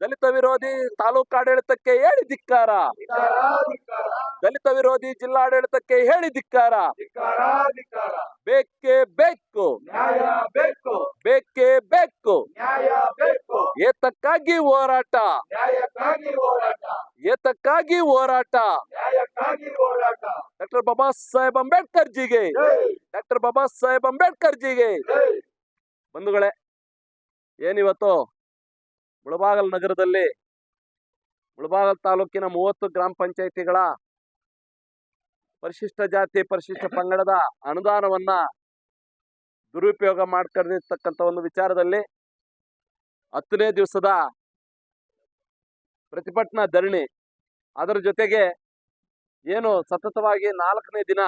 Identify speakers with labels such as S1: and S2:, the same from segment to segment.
S1: ದಲಿತ ವಿರೋಧಿ ತಾಲೂಕಾಡಳಿತಕ್ಕೆ ಹೇಳಿ ಧಿಕ್ಕಾರ. ದಲಿತ ವಿರೋಧಿ ಜಿಲ್ಲಾಡಳಿತಕ್ಕೆ ಹೇಳಿ ಧಿಕ್ಕಾರ. ಬೇಕೇ ಬೇಕು.
S2: ಬೇಕು
S1: ಬೇಕೇ. ಏತಕ್ಕಾಗಿ ಹೋರಾಟ. ಏತಕ್ಕಾಗಿ ಹೋರಾಟ. ಡಾಕ್ಟರ್ ಬಾಬಾ ಸಾಹೇಬ್ ಅಂಬೇಡ್ಕರ್ ಜಿಗೆ ಡಾಕ್ಟರ್ ಬಾಬಾ ಸಾಹೇಬ್ ಅಂಬೇಡ್ಕರ್ ಜಿಗೆ ಬಂಧುಗಳೇ, ಏನಿವತ್ತು? ಮುಳಬಾಗಲ್ ನಗರದಲ್ಲಿ ಮುಳಬಾಗಲ್ ತಾಲೂಕಿನ ಮೂವತ್ತು ಗ್ರಾಮ ಪಂಚಾಯಿತಿಗಳ ಪರಿಶಿಷ್ಟ ಜಾತಿ, ಪರಿಶಿಷ್ಟ ಪಂಗಡದ ಅನುದಾನವನ್ನ ದುರುಪಯೋಗ ಮಾಡ್ಕೊಂಡಿರ್ತಕ್ಕಂಥ ಒಂದು ವಿಚಾರದಲ್ಲಿ ಹತ್ತನೇ ದಿವಸದ ಪ್ರತಿಭಟನಾ ಧರಣಿ. ಅದರ ಜೊತೆಗೆ ಏನು ಸತತವಾಗಿ ನಾಲ್ಕನೇ ದಿನ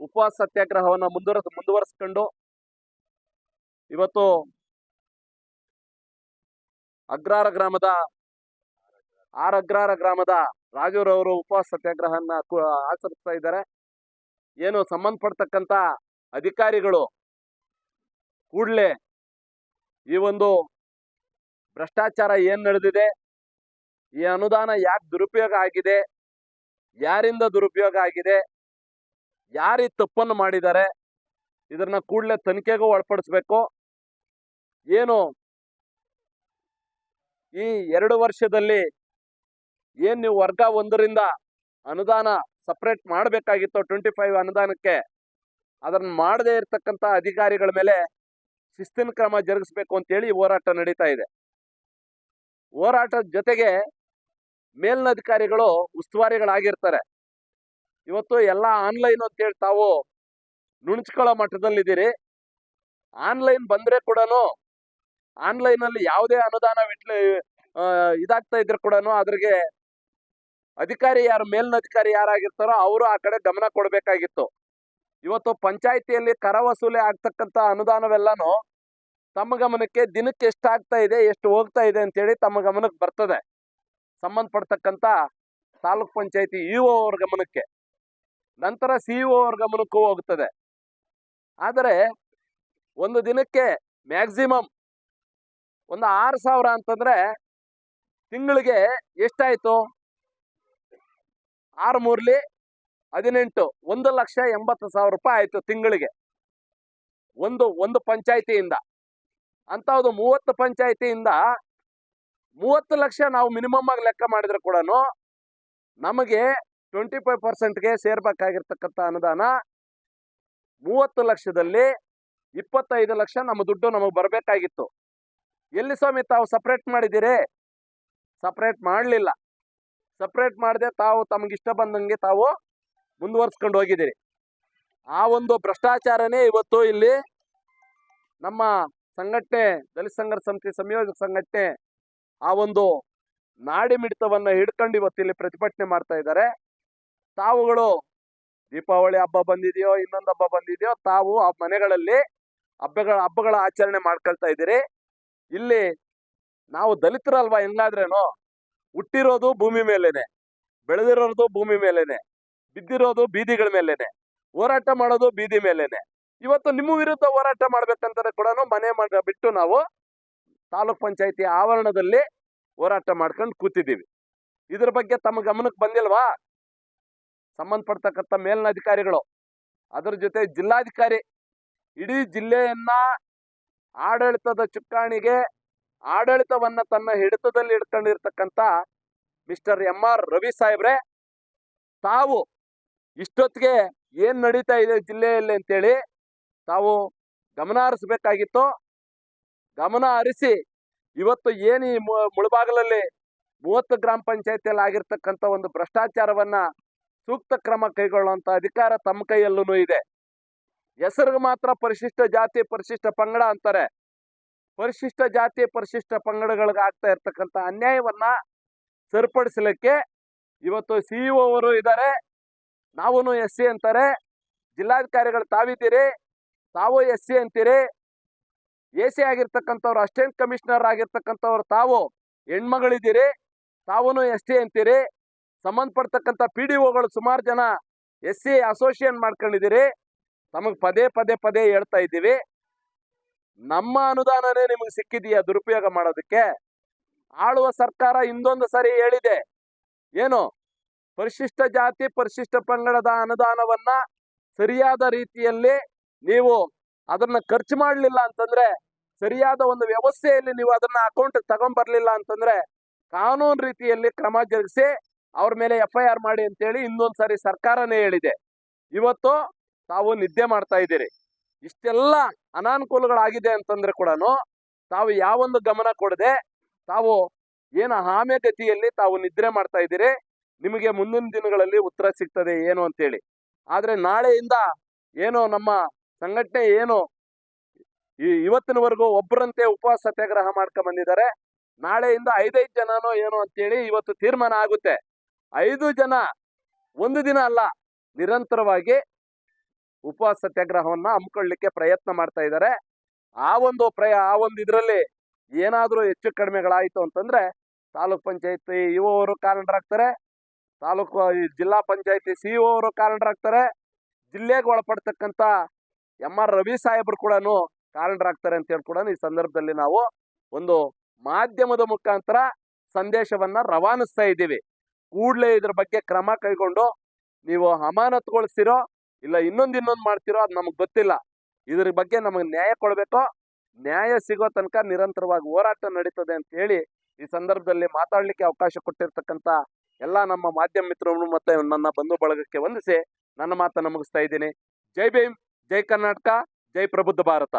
S1: ಉಪವಾಸ ಸತ್ಯಾಗ್ರಹವನ್ನು ಮುಂದುವರೆಸ್, ಮುಂದುವರಿಸ್ಕೊಂಡು ಇವತ್ತು ಅಗ್ರಾರ ಗ್ರಾಮದ, ಆರ್ ಅಗ್ರಾರ ಗ್ರಾಮದ ರಾಜೂರವರು ಉಪವಾಸ ಸತ್ಯಾಗ್ರಹನ ಆಚರಿಸ್ತಾ ಇದ್ದಾರೆ. ಏನು ಸಂಬಂಧಪಡ್ತಕ್ಕಂಥ ಅಧಿಕಾರಿಗಳು ಕೂಡಲೇ ಈ ಒಂದು ಭ್ರಷ್ಟಾಚಾರ ಏನು ನಡೆದಿದೆ, ಈ ಅನುದಾನ ಯಾಕೆ ದುರುಪಯೋಗ ಆಗಿದೆ, ಯಾರಿಂದ ದುರುಪಯೋಗ ಆಗಿದೆ, ಯಾರು ತಪ್ಪನ್ನು ಮಾಡಿದ್ದಾರೆ, ಇದನ್ನ ಕೂಡಲೇ ತನಿಖೆಗೂ ಒಳಪಡಿಸ್ಬೇಕು. ಏನು ಈ ಎರಡು ವರ್ಷದಲ್ಲಿ ಏನ್ ನೀವು ವರ್ಗ ಒಂದರಿಂದ ಅನುದಾನ ಸಪ್ರೇಟ್ ಮಾಡಬೇಕಾಗಿತ್ತು ಟ್ವೆಂಟಿ ಫೈವ್ ಅನುದಾನಕ್ಕೆ, ಅದನ್ನ ಮಾಡದೇ ಇರತಕ್ಕಂತ ಅಧಿಕಾರಿಗಳ ಮೇಲೆ ಶಿಸ್ತಿನ ಕ್ರಮ ಜರುಗಿಸಬೇಕು ಅಂತೇಳಿ ಹೋರಾಟ ನಡೀತಾ ಇದೆ. ಹೋರಾಟದ ಜೊತೆಗೆ ಮೇಲಿನ ಅಧಿಕಾರಿಗಳು ಉಸ್ತುವಾರಿಗಳಾಗಿರ್ತಾರೆ. ಇವತ್ತು ಎಲ್ಲ ಆನ್ಲೈನ್ ಅಂತೇಳಿ ತಾವು ನುಣುಚ್ಕೊಳ್ಳೋ ಮಟ್ಟದಲ್ಲಿದ್ದೀರಿ. ಆನ್ಲೈನ್ ಬಂದ್ರೆ ಕೂಡ ಆನ್ಲೈನ್ ಅಲ್ಲಿ ಯಾವುದೇ ಅನುದಾನ ಇದಾಗ್ತಾ ಇದ್ರೆ ಕೂಡ ಅದ್ರಿಗೆ ಅಧಿಕಾರಿ ಯಾರು ಮೇಲಿನ ಅಧಿಕಾರಿ ಯಾರಾಗಿರ್ತಾರೋ ಅವರು ಆ ಕಡೆ ಗಮನ ಕೊಡಬೇಕಾಗಿತ್ತು. ಇವತ್ತು ಪಂಚಾಯಿತಿಯಲ್ಲಿ ಕರ ವಸೂಲಿ ಆಗ್ತಕ್ಕಂಥ ಅನುದಾನವೆಲ್ಲಾನು ತಮ್ಮ ಗಮನಕ್ಕೆ ದಿನಕ್ಕೆ ಎಷ್ಟಾಗ್ತಾ ಇದೆ, ಎಷ್ಟು ಹೋಗ್ತಾ ಇದೆ ಅಂತೇಳಿ ತಮ್ಮ ಗಮನಕ್ಕೆ ಬರ್ತದೆ. ಸಂಬಂಧಪಡ್ತಕ್ಕಂಥ ತಾಲೂಕ್ ಪಂಚಾಯತಿ ಇ ಅವ್ರ ಗಮನಕ್ಕೆ. ನಂತರ ಸಿ ಅವ್ರ ಗಮನಕ್ಕೂ ಹೋಗ್ತದೆ. ಆದರೆ ಒಂದು ದಿನಕ್ಕೆ ಮ್ಯಾಕ್ಸಿಮಮ್ ಒಂದು ಆರು ಸಾವಿರ ಅಂತಂದ್ರೆ ತಿಂಗಳಿಗೆ ಎಷ್ಟಾಯ್ತು? ಆರು ಮೂರ್ಲಿ ಹದಿನೆಂಟು, ಒಂದು ಲಕ್ಷ ಎಂಬತ್ತು ಸಾವಿರ ರೂಪಾಯಿ ಆಯ್ತು ತಿಂಗಳಿಗೆ. ಒಂದು ಒಂದು ಪಂಚಾಯಿತಿಯಿಂದ. ಅಂಥದ್ದು ಮೂವತ್ತು ಪಂಚಾಯಿತಿಯಿಂದ ಮೂವತ್ತು ಲಕ್ಷ ನಾವು ಮಿನಿಮಮ್ ಆಗಿ ಲೆಕ್ಕ ಮಾಡಿದ್ರೆ ಕೂಡ ನಮಗೆ ಟ್ವೆಂಟಿ ಫೈವ್ ಪರ್ಸೆಂಟ್ಗೆ ಸೇರ್ಬೇಕಾಗಿರ್ತಕ್ಕಂಥ ಅನುದಾನ ಮೂವತ್ತು ಲಕ್ಷದಲ್ಲಿ ಇಪ್ಪತ್ತೈದು ಲಕ್ಷ ನಮ್ಮ ದುಡ್ಡು ನಮಗೆ ಬರಬೇಕಾಗಿತ್ತು. ಎಲ್ಲಿ ಸ್ವಾಮಿ ತಾವು ಸಪ್ರೇಟ್ ಮಾಡಿದ್ದೀರಿ? ಸಪ್ರೇಟ್ ಮಾಡಲಿಲ್ಲ. ಸಪ್ರೇಟ್ ಮಾಡದೆ ತಾವು ತಮಗೆ ಇಷ್ಟ ಬಂದಂಗೆ ತಾವು ಮುಂದುವರ್ಸ್ಕೊಂಡು ಹೋಗಿದ್ದೀರಿ. ಆ ಒಂದು ಭ್ರಷ್ಟಾಚಾರನೇ ಇವತ್ತು ಇಲ್ಲಿ ನಮ್ಮ ಸಂಘಟನೆ, ದಲಿತ ಸಂಘರ್ಷ ಸಮಿತಿ ಸಂಯೋಜಕ ಸಂಘಟನೆ ಆ ಒಂದು ನಾಡಿ ಮಿಡಿತವನ್ನು ಹಿಡ್ಕೊಂಡು ಇವತ್ತು ಇಲ್ಲಿ ಪ್ರತಿಭಟನೆ ಮಾಡ್ತಾ ಇದ್ದಾರೆ. ತಾವುಗಳು ದೀಪಾವಳಿ ಹಬ್ಬ ಬಂದಿದೆಯೋ, ಇನ್ನೊಂದು ಹಬ್ಬ ಬಂದಿದೆಯೋ ತಾವು ಆ ಮನೆಗಳಲ್ಲಿ ಹಬ್ಬಗಳ ಹಬ್ಬಗಳ ಆಚರಣೆ ಮಾಡ್ಕೊಳ್ತಾ ಇದ್ದೀರಿ. ಇಲ್ಲಿ ನಾವು ದಲಿತರಲ್ವಾ ಇಲ್ಲಾದ್ರೇನೋ? ಹುಟ್ಟಿರೋದು ಭೂಮಿ ಮೇಲೇನೆ, ಬೆಳೆದಿರೋದು ಭೂಮಿ ಮೇಲೇನೆ, ಬಿದ್ದಿರೋದು ಬೀದಿಗಳ ಮೇಲೇನೆ, ಹೋರಾಟ ಮಾಡೋದು ಬೀದಿ ಮೇಲೇನೆ. ಇವತ್ತು ನಿಮ್ಮ ವಿರುದ್ಧ ಹೋರಾಟ ಮಾಡ್ಬೇಕಂತಾರೆ ಕೂಡ ಮನೆ ಮಾಡ ಬಿಟ್ಟು ನಾವು ತಾಲೂಕ್ ಪಂಚಾಯತಿ ಆವರಣದಲ್ಲಿ ಹೋರಾಟ ಮಾಡ್ಕೊಂಡು ಕೂತಿದ್ದೀವಿ. ಇದ್ರ ಬಗ್ಗೆ ತಮ್ಮ ಗಮನಕ್ಕೆ ಬಂದಿಲ್ವಾ? ಸಂಬಂಧಪಡ್ತಕ್ಕಂಥ ಮೇಲಿನ ಅಧಿಕಾರಿಗಳು ಅದರ ಜೊತೆ ಜಿಲ್ಲಾಧಿಕಾರಿ, ಇಡೀ ಜಿಲ್ಲೆಯನ್ನ ಆಡಳಿತದ ಚುಕ್ಕಾಣಿಗೆ ಆಡಳಿತವನ್ನ ತನ್ನ ಹಿಡಿತದಲ್ಲಿ ಇಟ್ಕೊಂಡಿರ್ತಕ್ಕಂಥ ಮಿಸ್ಟರ್ ಎಂ ಆರ್ ರವಿ ಸಾಹೇಬ್ರೆ, ತಾವು ಇಷ್ಟೊತ್ತಿಗೆ ಏನ್ ನಡೀತಾ ಇದೆ ಜಿಲ್ಲೆಯಲ್ಲಿ ಅಂತೇಳಿ ತಾವು ಗಮನ ಹರಿಸ್ಬೇಕಾಗಿತ್ತು. ಗಮನ ಹರಿಸಿ ಇವತ್ತು ಏನು ಈ ಮುಳಬಾಗಲಲ್ಲಿ ಮೂವತ್ತು ಗ್ರಾಮ ಪಂಚಾಯತಿಯಲ್ಲಿ ಆಗಿರ್ತಕ್ಕಂಥ ಒಂದು ಭ್ರಷ್ಟಾಚಾರವನ್ನ ಸೂಕ್ತ ಕ್ರಮ ಕೈಗೊಳ್ಳುವಂತ ಅಧಿಕಾರ ತಮ್ಮ ಕೈಯಲ್ಲೂ ಇದೆ. ಹೆಸರಿಗೆ ಮಾತ್ರ ಪರಿಶಿಷ್ಟ ಜಾತಿ, ಪರಿಶಿಷ್ಟ ಪಂಗಡ ಅಂತಾರೆ. ಪರಿಶಿಷ್ಟ ಜಾತಿ, ಪರಿಶಿಷ್ಟ ಪಂಗಡಗಳಿಗೆ ಆಗ್ತಾ ಇರ್ತಕ್ಕಂಥ ಅನ್ಯಾಯವನ್ನ ಸರಿಪಡಿಸಲಿಕ್ಕೆ ಇವತ್ತು ಸಿಇಒ ಅವರು ಇದ್ದಾರೆ. ನಾವೂ ಎಸ್ ಸಿ ಅಂತಾರೆ. ಜಿಲ್ಲಾಧಿಕಾರಿಗಳು ತಾವಿದ್ದೀರಿ. ತಾವು ಎಸ್ ಸಿ ಅಂತೀರಿ. ಎ ಸಿ ಆಗಿರ್ತಕ್ಕಂಥವ್ರು ಅಸಿಸ್ಟೆಂಟ್ ಕಮಿಷನರ್ ಆಗಿರ್ತಕ್ಕಂಥವ್ರು ತಾವು ಹೆಣ್ಮಗಳಿದ್ದೀರಿ. ತಾವೂ ಎಸ್ ಟಿ ಅಂತೀರಿ. ಸಂಬಂಧಪಡ್ತಕ್ಕಂಥ ಪಿ ಡಿ ಒಗಳು ಸುಮಾರು ಜನ ಎಸ್ ಸಿ ಅಸೋಸಿಯೇಷನ್ ಮಾಡ್ಕೊಂಡಿದ್ದೀರಿ. ತಮಗೆ ಪದೇ ಪದೇ ಪದೇ ಹೇಳ್ತಾ ಇದ್ದೀವಿ. ನಮ್ಮ ಅನುದಾನನೇ ನಿಮಗೆ ಸಿಕ್ಕಿದೆಯಾ ದುರುಪಯೋಗ ಮಾಡೋದಕ್ಕೆ? ಆಳುವ ಸರ್ಕಾರ ಇಂದೊಂದು ಸರಿ ಹೇಳಿದೆ. ಏನು? ಪರಿಶಿಷ್ಟ ಜಾತಿ, ಪರಿಶಿಷ್ಟ ಪಂಗಡದ ಅನುದಾನವನ್ನ ಸರಿಯಾದ ರೀತಿಯಲ್ಲಿ ನೀವು ಅದನ್ನ ಖರ್ಚು ಮಾಡಲಿಲ್ಲ ಅಂತಂದ್ರೆ, ಸರಿಯಾದ ಒಂದು ವ್ಯವಸ್ಥೆಯಲ್ಲಿ ನೀವು ಅದನ್ನ ಅಕೌಂಟ್ ತಗೊಂಡ್ಬರ್ಲಿಲ್ಲ ಅಂತಂದ್ರೆ, ಕಾನೂನು ರೀತಿಯಲ್ಲಿ ಕ್ರಮ ಜರುಗಿಸಿ ಅವ್ರ ಮೇಲೆ ಎಫ್ ಐ ಆರ್ ಮಾಡಿ ಅಂತೇಳಿ ಇನ್ನೊಂದ್ಸರಿ ಸರ್ಕಾರನೇ ಹೇಳಿದೆ. ಇವತ್ತು ತಾವು ನಿದ್ದೆ ಮಾಡ್ತಾ ಇದ್ದೀರಿ. ಇಷ್ಟೆಲ್ಲ ಅನಾನುಕೂಲಗಳಾಗಿದೆ ಅಂತಂದ್ರೆ ಕೂಡ ತಾವು ಯಾವೊಂದು ಗಮನ ಕೊಡದೆ ತಾವು ಏನು ಆಮೆ ಗತಿಯಲ್ಲಿ ತಾವು ನಿದ್ರೆ ಮಾಡ್ತಾ ಇದ್ದೀರಿ. ನಿಮಗೆ ಮುಂದಿನ ದಿನಗಳಲ್ಲಿ ಉತ್ತರ ಸಿಗ್ತದೆ ಏನು ಅಂತೇಳಿ. ಆದರೆ ನಾಳೆಯಿಂದ ಏನು ನಮ್ಮ ಸಂಘಟನೆ ಏನು ಈ ಇವತ್ತಿನವರೆಗೂ ಒಬ್ಬರಂತೆ ಉಪವಾಸ ಸತ್ಯಾಗ್ರಹ ಮಾಡ್ಕೊಂಡ್ ಬಂದಿದ್ದಾರೆ. ನಾಳೆಯಿಂದ ಐದೈದು ಜನನೋ ಏನೋ ಅಂತೇಳಿ ಇವತ್ತು ತೀರ್ಮಾನ ಆಗುತ್ತೆ. ಐದು ಜನ ಒಂದು ದಿನ ಅಲ್ಲ, ನಿರಂತರವಾಗಿ ಉಪವಾಸ ಸತ್ಯಾಗ್ರಹವನ್ನ ಹಮ್ಮಿಕೊಳ್ಳಿಕ್ಕೆ ಪ್ರಯತ್ನ ಮಾಡ್ತಾ ಇದ್ದಾರೆ. ಆ ಒಂದು ಪ್ರಯ, ಆ ಒಂದು ಇದರಲ್ಲಿ ಏನಾದರೂ ಹೆಚ್ಚು ಕಡಿಮೆಗಳಾಯಿತು ಅಂತಂದ್ರೆ ತಾಲೂಕ್ ಪಂಚಾಯತಿ ಇಒ ಅವರು ಕಾರಣರಾಗ್ತಾರೆ ತಾಲೂಕು ಜಿಲ್ಲಾ ಪಂಚಾಯತಿ ಸಿ ಅವರು ಕಾರಣರಾಗ್ತಾರೆ ಜಿಲ್ಲೆಗೆ ಒಳಪಡ್ತಕ್ಕಂಥ ಎಂ ಆರ್ ರವಿ ಸಾಹೇಬರು ಕೂಡ ಕಾರಣರಾಗ್ತಾರೆ ಅಂತ ಹೇಳಿ ಕೂಡ ಈ ಸಂದರ್ಭದಲ್ಲಿ ನಾವು ಒಂದು ಮಾಧ್ಯಮದ ಮುಖಾಂತರ ಸಂದೇಶವನ್ನ ರವಾನಿಸ್ತಾ ಇದ್ದೀವಿ. ಕೂಡಲೇ ಇದ್ರ ಬಗ್ಗೆ ಕ್ರಮ ಕೈಗೊಂಡು ನೀವು ಅಮಾನತುಗೊಳಿಸ್ತಿರೋ ಇಲ್ಲ ಇನ್ನೊಂದು ಇನ್ನೊಂದು ಮಾಡ್ತಿರೋ ಅದು ನಮಗೆ ಗೊತ್ತಿಲ್ಲ. ಇದ್ರ ಬಗ್ಗೆ ನಮಗೆ ನ್ಯಾಯ ಕೊಡಬೇಕು? ನ್ಯಾಯ ಸಿಗೋ ತನಕ ನಿರಂತರವಾಗಿ ಹೋರಾಟ ನಡೀತದೆ ಅಂತ ಹೇಳಿ ಈ ಸಂದರ್ಭದಲ್ಲಿ ಮಾತಾಡ್ಲಿಕ್ಕೆ ಅವಕಾಶ ಕೊಟ್ಟಿರ್ತಕ್ಕಂಥ ಎಲ್ಲ ನಮ್ಮ ಮಾಧ್ಯಮ ಮಿತ್ರರು ಮತ್ತೆ ನನ್ನ ಬಂಧು ಬಳಗಕ್ಕೆ ವಂದಿಸಿ ನನ್ನ ಮಾತನ್ನು ಮುಗಿಸ್ತಾ ಇದ್ದೀನಿ. ಜೈ ಭೀಮ್, ಜೈ ಕರ್ನಾಟಕ, ಜೈ ಪ್ರಬುದ್ಧ ಭಾರತ.